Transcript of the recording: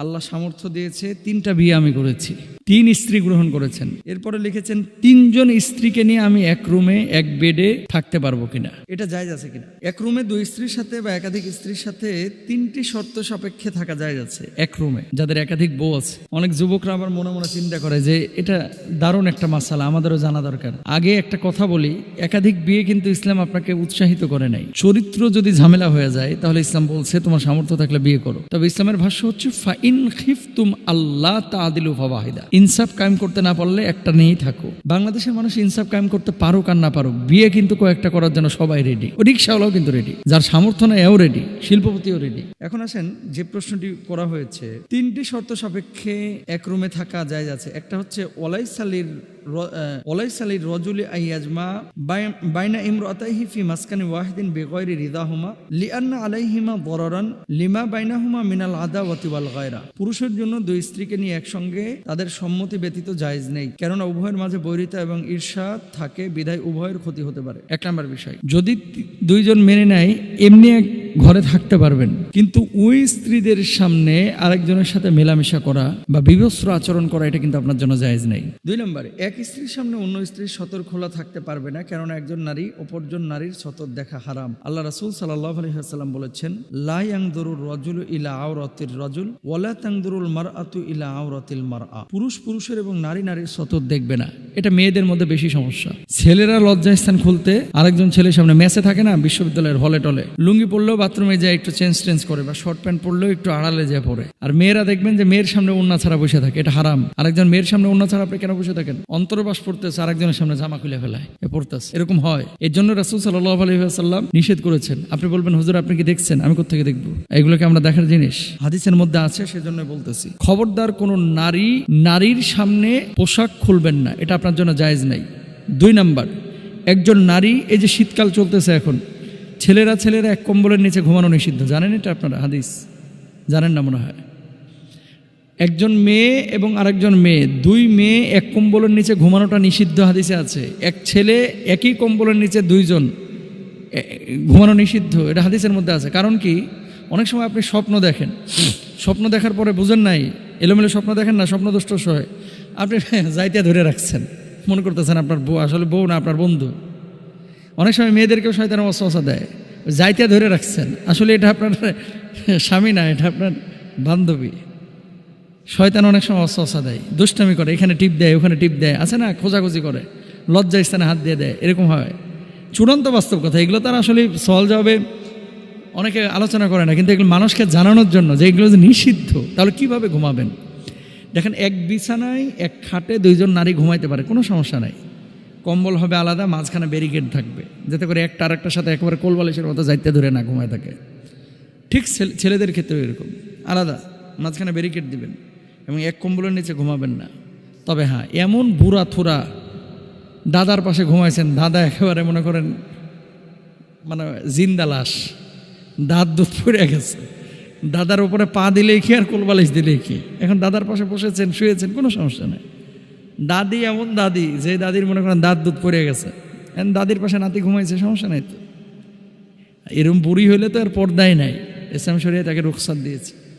আল্লাহ সামর্থ্য দিয়েছে তিনটা বিয়ে আমি করেছি। তিন স্ত্রী গ্রহণ করেছেন। এরপরে লিখেছেন তিনজন স্ত্রীকে নিয়ে আমি এক রুমে এক বেডে থাকতে পারব কিনা? এটা জায়জ আছে কিনা? এক রুমে দুই স্ত্রীর সাথে বা একাধিক স্ত্রীর সাথে তিনটি শর্ত সাপেক্ষে থাকা যায় যাচ্ছে এক রুমে যাদের একাধিক বউ আছে। অনেক যুবকরা আবার মনে মনে চিন্তা করে যে এটা দারুণ একটা মাসালা আমাদেরও জানা দরকার। আগে একটা কথা বলি একাধিক বিয়ে কিন্তু ইসলাম আপনাকে উৎসাহিত করে নাই। চরিত্র যদি ঝামেলা হয়ে যায় তাহলে ইসলাম বলছে তোমার সামর্থ্য থাকলে বিয়ে করো। তবে ইসলামের ভাষ্য হচ্ছে ফাইন খিফতুম আল্লাহ তাদিলু ফাওয়াহিদা। ইনসাফ কায়েম করতে না পারলে একটা নিয়েই থাকো। বাংলাদেশের মানুষ ইনসাফ কায়েম করতে পারুক আর না পারুক, বিয়ে কিন্তু কয়েকটা করার জন্য সবাই রেডি রিক্সাওয়ালাও কিন্তু রেডি যার সামর্থ্য না এও রেডি শিল্পপতিও রেডি এখন আসেন যে প্রশ্নটি করা হয়েছে, তিনটি শর্ত সাপেক্ষে এক রুমে থাকা যায় যাচ্ছে একটা হচ্ছে ওলাইসালির র- আহ, ওলাইসালির রজুলি আইয়াজমা বাই- বাইনা ইমরাতাইহি ফি মাসকানি ওয়াহিদিন বেগয়রি রিদাহুমা লিআন্না আলাইহিমা বরারান লিমা বাইনাহুমা মিনাল আদাওয়াতি ওয়াল গায়রা পুরুষের জন্য দুই স্ত্রীকে নিয়ে একসঙ্গে তাদের সম্মতি ব্যতীত জায়েজ নেই কেননা উভয়ের মাঝে বৈরিতা এবং ঈর্ষা থাকে বিধায় উভয়ের ক্ষতি হতে পারে। এক নম্বর বিষয় যদি দুইজন মেনে নেয় এমনি এক ঘরে থাকতে পারবেন। কিন্তু ওই স্ত্রীদের সামনে আরেকজনের সাথে মেলামেশা করা বা বিভস্ত্র আচরণ করা, এটা কিন্তু আপনার জন্য জায়েজ নেই। দুই নম্বরে, এক স্ত্রীর সামনে অন্য স্ত্রীর সতর খোলা থাকতে পারবে না, কেননা একজন নারী অপরজন নারীর সতর দেখা হারাম। আল্লাহ রাসুল সাল্লাল্লাহু আলাইহি ওয়াসাল্লাম বলেছেন, লা ইয়াংদুরুর রাজুলু ইলা আওরাতির রাজুল ওয়ালা তাংদুরুল মারআতু ইলা আওরাতিল মারআ। পুরুষ পুরুষের এবং নারী নারীর সতর দেখবে না। এটা মেয়েদের মধ্যে বেশি সমস্যা। ছেলেরা লজ্জাস্থান খুলতে আরেকজন ছেলের সামনে মেসে থাকে না, বিশ্ববিদ্যালয়ের হলে টলে। লুঙ্গি পরলেও বাথরুমে যায়, একটু চেঞ্জ টেঞ্জ করে, বা শর্ট প্যান্ট পরলেও একটু আড়ালে যায় পরে আর মেয়েরা দেখবেন যে মেয়ের সামনে উন্না ছাড়া বসে থাকে, এটা হারাম। আরেকজন মেয়ের সামনে উন্না ছাড়া আপনি কেন বসে থাকেন? অন্তর্বাস পড়তেছে আরেকজনের সামনে জামা খুলে ফেলায় পড়তেছে এরকম হয়। এর জন্য রাসুল সাল্লাহ আলহিহাসাল্লাম নিষেধ করেছেন। আপনি বলবেন, হুজুর, আপনি কি দেখছেন? আমি কোথেকে দেখব? এগুলোকে আমরা দেখার জিনিস। হাদিসের মধ্যে আছে সেজন্য বলতেছি। খবরদার কোনো নারী, নারীর সামনে পোশাক খুলবেন না, এটা আপনার জন্য জায়েজ নাই। দুই নাম্বার, একজন নারী, এই যে শীতকাল চলতেছে এখন ছেলেরা ছেলেরা এক কম্বলের নিচে ঘুমানো নিষিদ্ধ। জানেন এটা আপনারা হাদিস? জানেন না মনে হয়? একজন মেয়ে এবং আরেকজন মেয়ে, দুই মেয়ে এক কম্বলের নিচে ঘুমানোটা নিষিদ্ধ হাদিসে আছে। এক ছেলে একই কম্বলের নিচে দুইজন ঘুমানো নিষিদ্ধ, এটা হাদিসের মধ্যে আছে। কারণ কি? অনেক সময় আপনি স্বপ্ন দেখেন। স্বপ্ন দেখার পরে বুঝেন নাই, এলোমেলো স্বপ্ন দেখেন না, স্বপ্ন দুষ্ট হয়। আপনি যাইতে ধরে রাখছেন। মনে করতেছেন আপনার বউ, আসলে বউ না, আপনার বন্ধু। অনেক সময় মেয়েদেরকেও শয়তান অস্ত্র দেয়। যাইতে ধরে রাখছেন। আসলে এটা আপনার স্বামী না, এটা আপনার বান্ধবী। শয়তান অনেক সময় অস্ত্র দেয়, দুষ্টামি করে, এখানে টিপ দেয়, ওখানে টিপ দেয়, আছে না? খোঁজাখুঁজি করে, লজ্জা স্থানে হাত দিয়ে দেয়, এরকম হয়। চূড়ান্ত বাস্তব কথা, এগুলো তার আসলে সহজ যাবে অনেকে আলোচনা করে না, কিন্তু এগুলো মানুষকে জানানোর জন্য যে এগুলো যে নিষিদ্ধ, তাহলে কীভাবে ঘুমাবেন? দেখেন, এক বিছানায়, এক খাটে দুইজন নারী ঘুমাইতে পারে, কোনো সমস্যা নাই। কম্বল হবে আলাদা, মাঝখানে ব্যারিকেড থাকবে। যাতে করে একটা আরেকটার সাথে একেবারে কোলবালিশের মতো যাইতে ধরে না ঘুমায় থাকে। ঠিক ছেলে- ছেলেদের ক্ষেত্রেও এরকম। আলাদা, মাঝখানে ব্যারিকেড দিবেন এবং এক কম্বলের নিচে ঘুমাবেন না। তবে হ্যাঁ এমন বুড়া থুরা দাদার পাশে ঘুমাইছেন, দাদা একেবারে মনে করেন মানে জিন্দা লাশ। দাঁত দুধ পড়ে গেছে। দাদার উপরে পা দিলেই কি আর কোলবালিশ দিলেই কি? এখন দাদার পাশে বসেছেন, শুয়েছেন, কোনো সমস্যা নেই। দাদি এমন দাদি যে দাদির মনে করেন দাঁত দুধ পড়ে গেছে। দাদির পাশে নাতি ঘুমাইছে, সমস্যা নাই তো। এরম বুড়ি হইলে তো আর পর্দাই নাই। ইসলাম শরিয়া তাকে রুখসাত দিয়েছে।